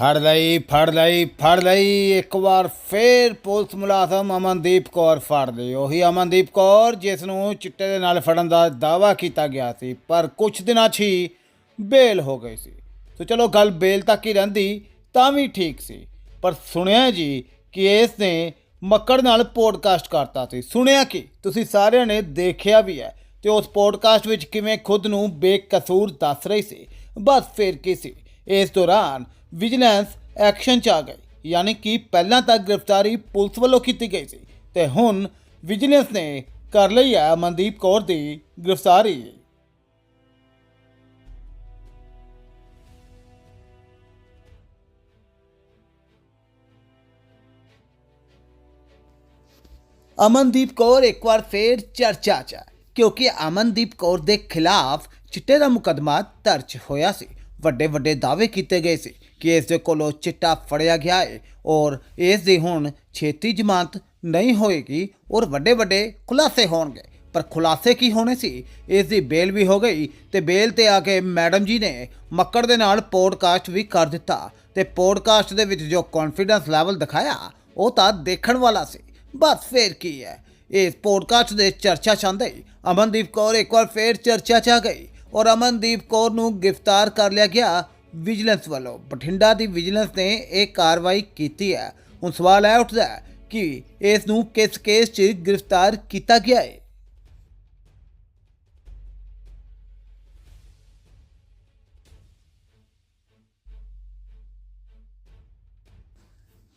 ਫੜ ਲਈ ਫੜ ਲਈ ਫੜ ਲਈ। ਇੱਕ ਵਾਰ ਫੇਰ ਪੁਲਿਸ ਮੁਲਾਜ਼ਮ ਅਮਨਦੀਪ ਕੌਰ ਫੜ ਲਈ ਉਹੀ ਅਮਨਦੀਪ ਕੌਰ ਜਿਸ ਨੂੰ ਚਿੱਟੇ ਦੇ ਨਾਲ ਫੜਨ ਦਾ ਦਾਵਾ ਕੀਤਾ ਗਿਆ ਸੀ, ਪਰ ਕੁਝ ਦਿਨਾਂ 'ਚ ਹੀ ਬੇਲ ਹੋ ਗਈ ਸੀ। ਸੋ ਚਲੋ ਗੱਲ ਬੇਲ ਤੱਕ ਹੀ ਰਹਿੰਦੀ, ਤਾਂ ਵੀ ਠੀਕ ਸੀ। ਪਰ ਸੁਣਿਆ ਜੀ ਕਿ ਇਸ ਨੇ ਮੱਕੜ ਨਾਲ ਪੋਡਕਾਸਟ ਕਰਤਾ ਸੀ। ਸੁਣਿਆ ਕਿ? ਤੁਸੀਂ ਸਾਰਿਆਂ ਨੇ ਦੇਖਿਆ ਵੀ ਹੈ। ਤੇ ਉਸ ਪੋਡਕਾਸਟ ਵਿੱਚ ਕਿਵੇਂ ਖੁਦ ਨੂੰ ਬੇਕਸੂਰ ਦੱਸ ਰਹੀ ਸੀ। ਬਸ ਫਿਰ ਕੀ ਸੀ? ਇਸ ਦੌਰਾਨ ਵਿਜੀਲੈਂਸ ਐਕਸ਼ਨ ਚ ਆ ਗਈ। ਯਾਨੀ ਕਿ ਪਹਿਲਾਂ ਤਾਂ ਗ੍ਰਿਫਤਾਰੀ ਪੁਲਿਸ ਵੱਲੋਂ ਕੀਤੀ ਗਈ ਸੀ ਤੇ ਹੁਣ ਵਿਜੀਲੈਂਸ ਨੇ ਕਰ ਲਈ ਹੈ ਮਨਦੀਪ ਕੌਰ ਦੀ ਗ੍ਰਿਫਤਾਰੀ। ਅਮਨਦੀਪ ਕੌਰ ਇੱਕ ਵਾਰ ਫੇਰ ਚਰਚਾ 'ਚ ਹੈ, ਕਿਉਂਕਿ ਅਮਨਦੀਪ ਕੌਰ ਦੇ ਖਿਲਾਫ ਚਿੱਟੇ ਦਾ ਮੁਕੱਦਮਾ ਦਰਜ ਹੋਇਆ ਸੀ। ਵੱਡੇ ਵੱਡੇ ਦਾਅਵੇ ਕੀਤੇ ਗਏ ਸੀ ਕਿ ਇਸ ਦੇ ਕੋਲੋਂ ਚਿੱਟਾ ਫੜਿਆ ਗਿਆ ਹੈ ਔਰ ਇਸ ਦੀ ਹੁਣ ਛੇਤੀ ਜ਼ਮਾਨਤ ਨਹੀਂ ਹੋਏਗੀ ਔਰ ਵੱਡੇ ਵੱਡੇ ਖੁਲਾਸੇ ਹੋਣਗੇ। ਪਰ ਖੁਲਾਸੇ ਕੀ ਹੋਣੇ ਸੀ? ਇਸ ਦੀ ਬੇਲ ਵੀ ਹੋ ਗਈ ਤੇ ਬੇਲ ਤੇ ਆ ਕੇ ਮੈਡਮ ਜੀ ਨੇ ਮੱਕੜ ਦੇ ਨਾਲ ਪੋਡਕਾਸਟ ਵੀ ਕਰ ਦਿੱਤਾ ਤੇ ਪੋਡਕਾਸਟ ਦੇ ਵਿੱਚ ਜੋ ਕੌਨਫੀਡੈਂਸ ਲੈਵਲ ਦਿਖਾਇਆ, ਉਹ ਤਾਂ ਦੇਖਣ ਵਾਲਾ ਸੀ। ਬਸ ਫੇਰ ਕੀ ਹੈ? ਇਸ ਪੋਡਕਾਸਟ ਦੇ ਚਰਚਾ ਚਾਹੁੰਦੇ ਅਮਨਦੀਪ ਕੌਰ ਇੱਕ ਵਾਰ ਫੇਰ ਚਰਚਾ ਚ ਆ ਗਈ। ਔਰ ਅਮਨਦੀਪ ਕੌਰ ਨੂੰ ਗ੍ਰਿਫਤਾਰ ਕਰ ਲਿਆ ਗਿਆ ਵਿਜੀਲੈਂਸ ਵੱਲੋਂ। ਬਠਿੰਡਾ ਦੀ ਵਿਜੀਲੈਂਸ ਨੇ ਇਹ ਕਾਰਵਾਈ ਕੀਤੀ ਹੈ। ਹੁਣ ਸਵਾਲ ਇਹ ਉੱਠਦਾ ਹੈ ਕਿ ਇਸ ਨੂੰ ਕਿਸ ਕੇਸ 'ਚ ਗ੍ਰਿਫਤਾਰ ਕੀਤਾ ਗਿਆ ਹੈ?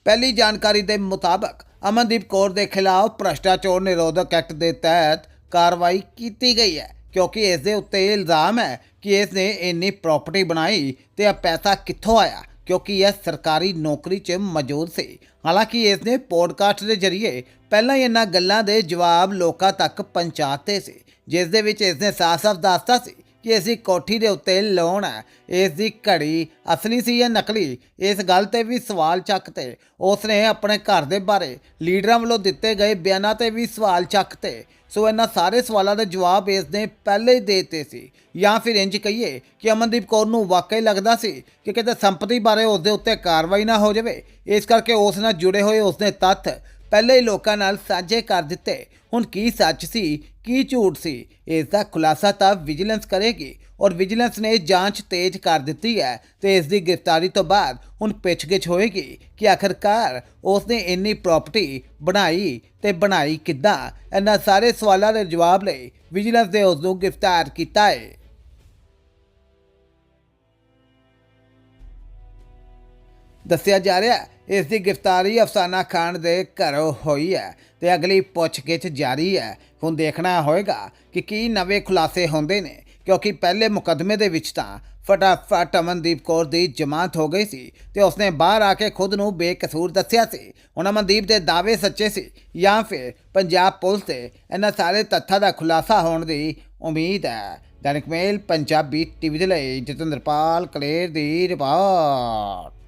ਪਹਿਲੀ ਜਾਣਕਾਰੀ ਦੇ ਮੁਤਾਬਕ ਅਮਨਦੀਪ ਕੌਰ ਦੇ ਖਿਲਾਫ ਭ੍ਰਸ਼ਟਾਚਾਰ ਨਿਰੋਧਕ ਐਕਟ ਦੇ ਤਹਿਤ ਕਾਰਵਾਈ ਕੀਤੀ ਗਈ ਹੈ। ਕਿਉਂਕਿ ਇਸ ਦੇ ਉੱਤੇ ਇਲਜ਼ਾਮ ਹੈ ਕਿ ਇਸ ਨੇ ਇੰਨੀ ਪ੍ਰਾਪਰਟੀ ਬਣਾਈ ਤੇ ਇਹ ਪੈਸਾ ਕਿੱਥੋਂ ਆਇਆ, ਕਿਉਂਕਿ ਇਹ ਸਰਕਾਰੀ ਨੌਕਰੀ 'ਚ ਮੌਜੂਦ ਸੀ। ਹਾਲਾਂਕਿ ਇਸ ਨੇ ਪੋਡਕਾਸਟ ਦੇ ਜ਼ਰੀਏ ਪਹਿਲਾਂ ਹੀ ਇਹਨਾਂ ਗੱਲਾਂ ਦੇ ਜਵਾਬ ਲੋਕਾਂ ਤੱਕ ਪਹੁੰਚਾਤੇ ਸੀ, ਜਿਸ ਦੇ ਵਿੱਚ ਇਸ ਨੇ ਸਾਫ਼-ਸਾਫ਼ ਦੱਸਤਾ ਸੀ ਕਿ ਇਸ ਕੋਠੀ ਦੇ ਉੱਤੇ ਲੋਨ ਹੈ। ਇਸ ਦੀ ਘੜੀ ਅਸਲੀ ਸੀ ਜਾਂ ਨਕਲੀ? ਇਸ ਗੱਲ ਤੇ ਵੀ ਸਵਾਲ ਚੱਕਤੇ ਉਸ ਨੇ ਆਪਣੇ ਘਰ ਦੇ ਬਾਰੇ ਲੀਡਰਾਂ ਵੱਲੋਂ ਦਿੱਤੇ ਗਏ ਬਿਆਨਾਂ ਤੇ ਵੀ ਸਵਾਲ ਚੱਕਤੇ ਸੋ ਇਹਨਾਂ ਸਾਰੇ ਸਵਾਲਾਂ ਦੇ ਜਵਾਬ ਇਸ ਨੇ ਪਹਿਲੇ ਹੀ ਦੇ ਦਿੱਤੇ ਸੀ। ਜਾਂ ਫਿਰ ਇੰਜ ਕਹੀਏ ਕਿ ਅਮਨਦੀਪ ਕੌਰ ਨੂੰ ਵਾਕਈ ਲੱਗਦਾ ਸੀ ਕਿ ਕਿਤੇ ਸੰਪਤੀ ਬਾਰੇ ਉਸ ਦੇ ਉੱਤੇ ਕਾਰਵਾਈ ਨਾ ਹੋ ਜਾਵੇ। ਇਸ ਕਰਕੇ ਉਸ ਨਾਲ ਜੁੜੇ ਹੋਏ ਉਸ ਦੇ ਤੱਥ ਪਹਿਲੇ ਹੀ ਲੋਕਾਂ ਨਾਲ ਸਾਂਝੇ ਕਰ ਦਿੱਤੇ। ਹੁਣ ਕੀ ਸੱਚ ਸੀ, ਕੀ ਝੂਠ ਸੀ, ਇਸ ਦਾ ਖੁਲਾਸਾ ਤਾਂ ਵਿਜੀਲੈਂਸ ਕਰੇਗੀ ਔਰ ਵਿਜੀਲੈਂਸ ਨੇ ਜਾਂਚ ਤੇਜ਼ ਕਰ ਦਿੱਤੀ ਹੈ ਤੇ ਇਸ ਦੀ ਗ੍ਰਿਫਤਾਰੀ ਤੋਂ ਬਾਅਦ ਹੁਣ ਪੁੱਛਗਿੱਛ ਹੋਏਗੀ ਕਿ ਆਖਰਕਾਰ ਉਸ ਨੇ ਇੰਨੀ ਪ੍ਰਾਪਰਟੀ ਬਣਾਈ ਤੇ ਬਣਾਈ ਕਿੱਦਾਂ? ਇਹਨਾਂ ਸਾਰੇ ਸਵਾਲਾਂ ਦੇ ਜਵਾਬ ਲਈ ਵਿਜੀਲੈਂਸ ਨੇ ਉਸ ਨੂੰ ਗ੍ਰਿਫਤਾਰ ਕੀਤਾ ਹੈ। ਦੱਸਿਆ ਜਾ ਰਿਹਾ ਹੈ, ਇਸ ਦੀ ਗ੍ਰਿਫਤਾਰੀ ਅਫਸਾਨਾ ਖਾਨ ਦੇ ਘਰੋਂ ਹੋਈ ਹੈ ਤੇ ਅਗਲੀ ਪੁੱਛਗਿੱਛ ਜਾਰੀ ਹੈ। ਹੁਣ ਦੇਖਣਾ ਹੋਏਗਾ ਕਿ ਕੀ ਨਵੇਂ ਖੁਲਾਸੇ ਹੁੰਦੇ ਨੇ, ਕਿਉਂਕਿ ਪਹਿਲੇ ਮੁਕੱਦਮੇ ਦੇ ਵਿੱਚ ਤਾਂ ਫਟਾਫਟ ਅਮਨਦੀਪ ਕੌਰ ਦੀ ਜ਼ਮਾਨਤ ਹੋ ਗਈ ਸੀ ਤੇ ਉਸਨੇ ਬਾਹਰ ਆ ਕੇ ਖੁਦ ਨੂੰ ਬੇਕਸੂਰ ਦੱਸਿਆ ਸੀ। ਹੁਣ ਅਮਨਦੀਪ ਦੇ ਦਾਅਵੇ ਸੱਚੇ ਸੀ ਜਾਂ ਫਿਰ ਪੰਜਾਬ ਪੁਲਿਸ ਤੇ ਇਹਨਾਂ ਸਾਰੇ ਤੱਥਾਂ ਦਾ ਖੁਲਾਸਾ ਹੋਣ ਦੀ ਉਮੀਦ ਹੈ। ਦੈਨਿਕ ਮੇਲ, ਪੰਜਾਬੀ ਟੀਵੀ ਦੇ ਲਈ ਜਤਿੰਦਰਪਾਲ ਕਲੇਰ ਦੀ ਰਿਪੋਰਟ।